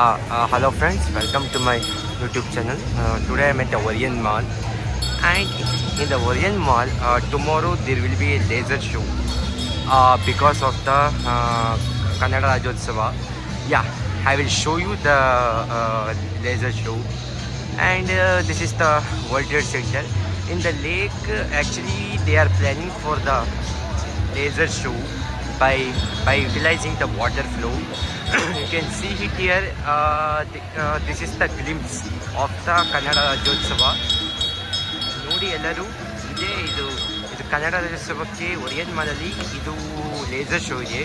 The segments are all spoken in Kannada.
Uh, uh, hello friends, welcome to my YouTube channel. Uh, today I'm at the Orion Mall and in the Orion Mall uh, tomorrow there will be a laser show uh, because of the uh, Kannada Rajotsava. Yeah, I will show you the uh, laser show and uh, this is the World Trade Center. In the lake uh, actually they are planning for the laser show by by utilizing the water flow can see it here uh, th- uh, this is the glimpse of the Kannada Rajyotsava ನೋಡಿ ಎಲ್ಲರೂ ಇದೇ ಇದು ಇದು ಕನ್ನಡ ರಾಜ್ಯೋತ್ಸವಕ್ಕೆ ಒರಿಯನ್ ಮಾಲಲ್ಲಿ ಇದು ಲೇಸರ್ ಶೋ ಇದೆ.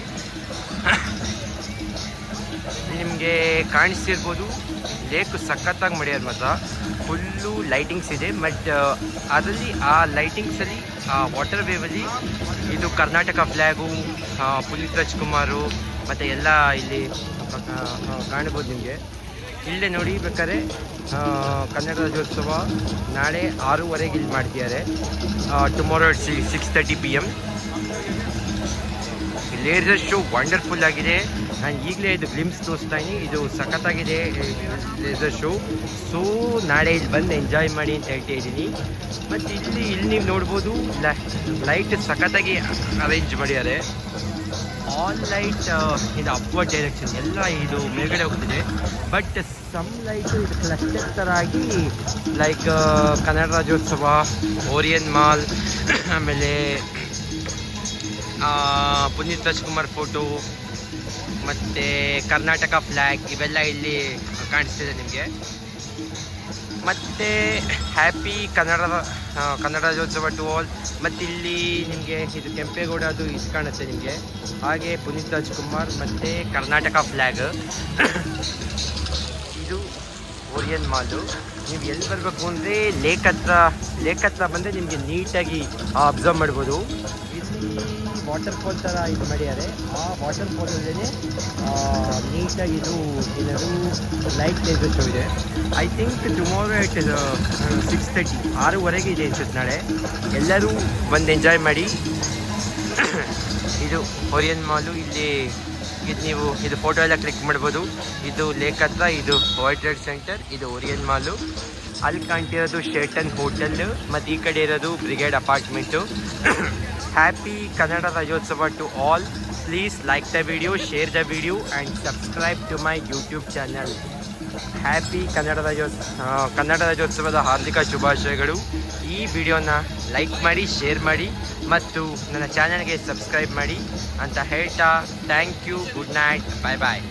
ನಿಮಗೆ ಕಾಣಿಸ್ತಿರ್ಬೋದು ಲೇಕ್ ಸಖತ್ತಾಗಿ ಮಾಡ್ಯಾರ ಮಾತ್ರ ಫುಲ್ಲು ಲೈಟಿಂಗ್ಸ್ ಇದೆ ಬಟ್ ಅದರಲ್ಲಿ ಆ ಲೈಟಿಂಗ್ಸಲ್ಲಿ ವಾಟರ್ ವೇವಲ್ಲಿ ಇದು ಕರ್ನಾಟಕ ಫ್ಲ್ಯಾಗು ಪುನೀತ್ ರಾಜ್ಕುಮಾರು ಮತ್ತು ಎಲ್ಲ ಇಲ್ಲಿ ಕಾಣ್ಬೋದು ನಿಮಗೆ. ಇಲ್ಲೇ ನೋಡಿ ಬೇಕಾದ್ರೆ ಕನ್ನಡ ರಾಜ್ಯೋತ್ಸವ ನಾಳೆ ಆರೂವರೆಗೆ ಇಲ್ಲಿ ಮಾಡ್ತಿದ್ದಾರೆ. Tomorrow six thirty P M laser show wonderful ಆಗಿದೆ. ನಾನು ಈಗಲೇ ಇದು ಗ್ಲಿಮ್ಸ್ ತೋರಿಸ್ತಾ ಇದ್ದೀನಿ. ಇದು ಸಖತ್ತಾಗಿದೆ ಲೇಸರ್ ಶೋ ಸೊ ನಾಳೆ ಇಲ್ಲಿ ಬಂದು ಎಂಜಾಯ್ ಮಾಡಿ ಅಂತ ಹೇಳ್ತಾ ಇದ್ದೀನಿ. ಮತ್ತು ಇಲ್ಲಿ ಇಲ್ಲಿ ನೀವು ನೋಡ್ಬೋದು ಲೈಟ್ ಸಖತ್ತಾಗಿ ಅರೇಂಜ್ ಮಾಡಿದ್ದಾರೆ. ಆಲ್ ಲೈಟ್ ಇದು ಅಪ್ವರ್ಡ್ ಡೈರೆಕ್ಷನ್ ಎಲ್ಲ ಇದು ಮೇಲ್ಗಡೆ ಹೋಗ್ತಿದೆ. ಬಟ್ ಸಮ್ ಲೈಟ್ ಇದು ಕ್ಲಸ್ಟರ್ ಥರ ಆಗಿ like Kannada Rajyotsava Orion mall ಆಮೇಲೆ ಪುನೀತ್ ರಾಜ್ಕುಮಾರ್ ಫೋಟೋ ಮತ್ತು ಕರ್ನಾಟಕ ಫ್ಲ್ಯಾಗ್ ಇವೆಲ್ಲ ಇಲ್ಲಿ ಕಾಣಿಸ್ತಿದೆ ನಿಮಗೆ. ಮತ್ತು happy Kannada Kannada Rajyotsava to all ಮತ್ತು ಇಲ್ಲಿ ನಿಮಗೆ ಇದು ಕೆಂಪೇಗೌಡ ಅದು ಇದು ಕಾಣುತ್ತೆ ನಿಮಗೆ. ಹಾಗೆ ಪುನೀತ್ ರಾಜ್ಕುಮಾರ್ ಮತ್ತು ಕರ್ನಾಟಕ ಫ್ಲ್ಯಾಗ್ ಇದು ಓರಿಯನ್ ಮಾಲು ನೀವು ಎಲ್ಲಿ ಬರಬೇಕು ಅಂದರೆ ಲೇಕ್ ಹತ್ರ ಲೇಕ್ ಹತ್ರ ಬಂದರೆ ನಿಮಗೆ ನೀಟಾಗಿ ಅಬ್ಸರ್ವ್ ಮಾಡ್ಬೋದು. ವಾಟರ್ ಫಾಲ್ ಥರ ಇದು ಮಾಡಿದ್ದಾರೆ. ಆ ವಾಟರ್ ಫಾಲಲ್ಲೇ ನೀಟಾಗಿ ಇದು ಏನಾದರೂ ಲೈಟ್ ಲೇಸರ್ ಇದೆ. I think tomorrow it six thirty ಆರೂವರೆಗೆ ಇದೆ ಅನ್ಸುತ್ತೆ ನಾಳೆ. ಎಲ್ಲರೂ ಬಂದು ಎಂಜಾಯ್ ಮಾಡಿ. ಇದು ಒರಿಯನ್ ಮಾಲು ಇಲ್ಲಿ ಇದು ನೀವು, ಇದು ಫೋಟೋ ಎಲ್ಲ ಕ್ಲಿಕ್ ಮಾಡ್ಬೋದು. ಇದು ಲೇಕ್ ಹತ್ರ ಇದು ವೈಟ್ ರೈಡ್ ಸೆಂಟರ್ ಇದು ಒರಿಯನ್ ಮಾಲು ಅಲ್ಲಿ ಕಾಣ್ತಿರೋದು ಶೇಟನ್ ಹೋಟೆಲ್ ಮತ್ತು ಈ ಕಡೆ ಇರೋದು Brigade apartment happy Kannada Rajyotsava to all please like the video share the video and subscribe to my YouTube channel happy Kannada Rajyotsava Kannada ರಾಜ್ಯೋತ್ಸವದ ಹಾರ್ದಿಕ ಶುಭಾಶಯಗಳು. ಈ ವಿಡಿಯೋನ ಲೈಕ್ ಮಾಡಿ ಶೇರ್ ಮಾಡಿ, ಮತ್ತು ನನ್ನ ಚಾನಲ್ಗೆ ಸಬ್ಸ್ಕ್ರೈಬ್ ಮಾಡಿ ಅಂತ ಹೇಳ್ತಾ thank you good night bye bye